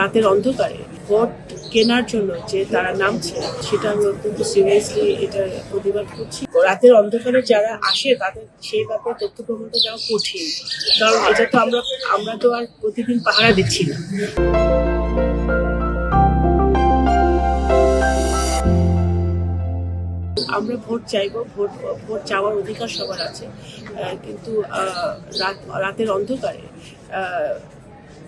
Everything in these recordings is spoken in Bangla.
রাতের অন্ধকারে ভোট কেনার জন্য যে তারা নামছে, সেটা আমি অত্যন্ত সিরিয়াসলি এটা প্রতিবাদ করছি। রাতের অন্ধকারে যারা আসে, তাদের সেই ব্যাপারে তথ্য প্রমাণটা দেওয়া কঠিন। কারণ এটা তো আমরা আমরা তো আর প্রতিদিন পাহারা দিচ্ছি না। আমরা ভোট চাইব, ভোট ভোট চাওয়ার অধিকার সবার আছে। কিন্তু রাত, রাতের অন্ধকারে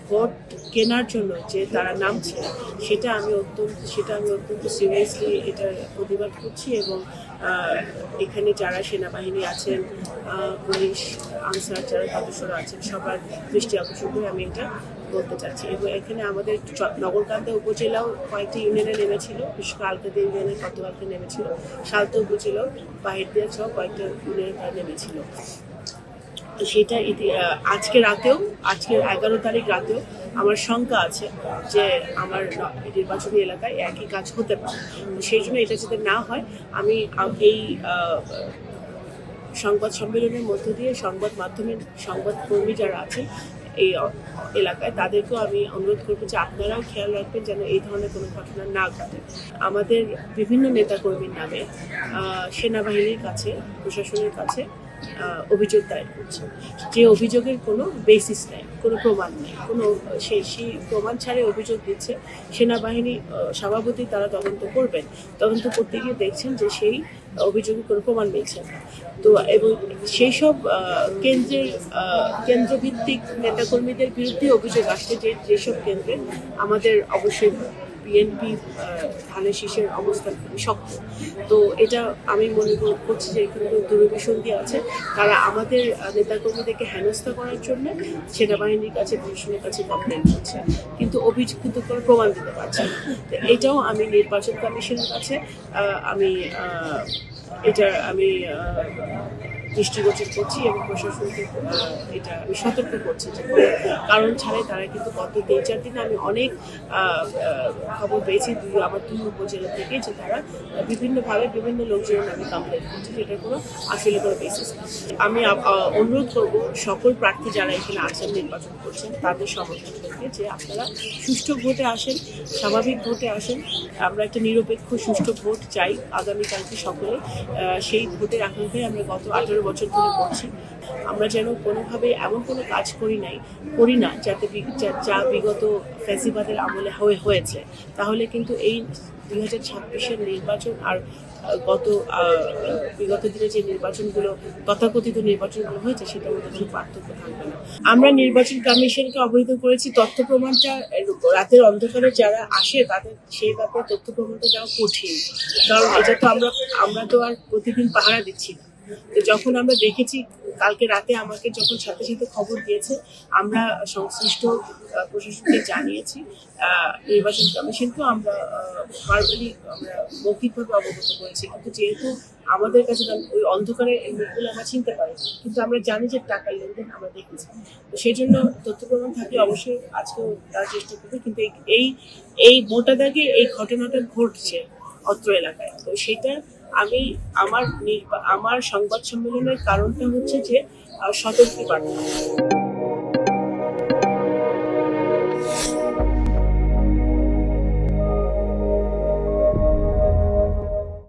ভোট কেনার জন্য যে তারা নামছে, সেটা আমি অত্যন্ত, সেটা আমি অত্যন্ত সিরিয়াসলি এটা প্রতিবাদ করছি এবং এখানে যারা সেনাবাহিনী আছেন পুলিশ, আনসার যারা সদস্যরা আছেন, সবার দৃষ্টি আকর্ষণ করে আমি এটা বলতে চাচ্ছি। এবং এখানে আমাদের নগরকান্দা উপজেলাও কয়েকটি ইউনিয়নে নেমেছিল, বিশেষ করে আলকাদি ইউনিয়নে গতকালকে নেমেছিল সালতা উপজেলাও বাহির দিয়ে সহ কয়েকটা ইউনিয়নে নেমেছিল। তো সেটা আজকে রাতেও, আজকে এগারো তারিখ রাতেও আমার শঙ্কা আছে যে আমার নির্বাচনী এলাকায় একই কাজ হতে পারে। সেই জন্য এটা যাতে না হয়, আমি এই সংবাদ সম্মেলনের মধ্য দিয়ে সংবাদ মাধ্যমের সংবাদ কর্মী যারা আছেন এই এলাকায়, তাদেরকেও আমি অনুরোধ করব যে আপনারাও খেয়াল রাখবেন যেন এই ধরনের কোনো ঘটনা না ঘটে। আমাদের বিভিন্ন নেতাকর্মীর নামে সেনাবাহিনীর কাছে, প্রশাসনের কাছে অভিযোগ দায়ের করছে। যে অভিযোগের কোনো বেসিস নেই, কোনো প্রমাণ নেই, কোনো সেই সেই প্রমাণ ছাড়াই অভিযোগ দিচ্ছে। সেনাবাহিনী সভাপতি তারা তদন্ত করবেন। তদন্ত করতে গিয়ে দেখছেন যে সেই অভিযোগের কোনো প্রমাণ মিলছে না। তো, এবং সেই সব কেন্দ্রের কেন্দ্রভিত্তিক নেতাকর্মীদের বিরুদ্ধে অভিযোগ আসছে যে যেসব কেন্দ্রে আমাদের অবশ্যই বিএনপি ধানের শীষের অবস্থান খুবই শক্ত। তো এটা আমি মনে করছি যে এখানে দুরভিসন্ধি আছে। তারা আমাদের নেতাকর্মীদেরকে হেনস্থা করার জন্য সেনাবাহিনীর কাছে, প্রশাসনের কাছে কমপ্লেন করছে। কিন্তু অভিযোগ কিন্তু কোনো প্রমাণ দিতে পারছে তো এটাও আমি নির্বাচন কমিশনের কাছে আমি এটা আমি দৃষ্টিগোচর করছি এবং প্রশাসনকে এটা আমি সতর্ক করছি যে কারণ ছাড়াই তারা কিন্তু গত তিন চার দিনে আমি অনেক খবর পেয়েছি আমার দুই উপজেলা থেকে যে তারা বিভিন্নভাবে বিভিন্ন লোকজনের নামে কমপ্লেন করছে, যেটার কোনো আসলে কোনো বেসিস আমি অনুরোধ করব সকল প্রার্থী যারা এখানে আছেন, নির্বাচন করছেন, তাদের সমর্থন সমর্থকদেরকে যে আপনারা সুষ্ঠু ভোটে আসেন, স্বাভাবিক ভোটে আসেন। আমরা একটা নিরপেক্ষ সুষ্ঠু ভোট চাই আগামীকালকে সকলে সেই ভোটের আকাঙ্ক্ষায় আমরা গত আঠেরো বছর ধরে করছি। আমরা যেন কোনোভাবে এমন কোনো কাজ করি নাই, করি না যাতে যা- বিগত ফ্যাসিবাদের আমলে হয়ে, হয়েছে। তাহলে কিন্তু এই দুই হাজার ছাব্বিশের নির্বাচন আর গত বিগত দিনে যে নির্বাচনগুলো, তথাকথিত নির্বাচনগুলো হয়েছে, সেটার মধ্যে কোনো পার্থক্য থাকবে না। আমরা নির্বাচন কমিশনকে অবহিত করেছি, তথ্য প্রমাণটা রাতের অন্ধকারে যারা আসে, তাদের সেই ব্যাপারে তথ্য প্রমাণটা দেওয়া কঠিন। কারণ এটা তো আমরা আমরা তো আর প্রতিদিন পাহারা দিচ্ছি না। তো যখন আমরা দেখেছি কালকে রাতে আমাকে যখন সাথে সাথে খবর দিয়েছে, আমরা সংশ্লিষ্ট প্রশাসনকে জানিয়েছি নির্বাচন কমিশনকেও আমরা ভার্বালি আমরা মৌখিকভাবে অবগত করেছি। কিন্তু যেহেতু আমাদের কাছে ওই অন্ধকারে এই মুখগুলো আমরা চিনতে পারি কিন্তু আমরা জানি যে টাকার লেনদেন আমরা দেখেছি। তো সেই জন্য তথ্য প্রমাণ থাকলে অবশ্যই আজকেও তার চেষ্টা করবে, কিন্তু এই এই মোটা দাগে এই ঘটনাটা ঘটছে অত্র এলাকায়। তো সেটা আমি আমার আমার সংবাদ সম্মেলনের কারণটা হচ্ছে যে সতর্ক বার্তা।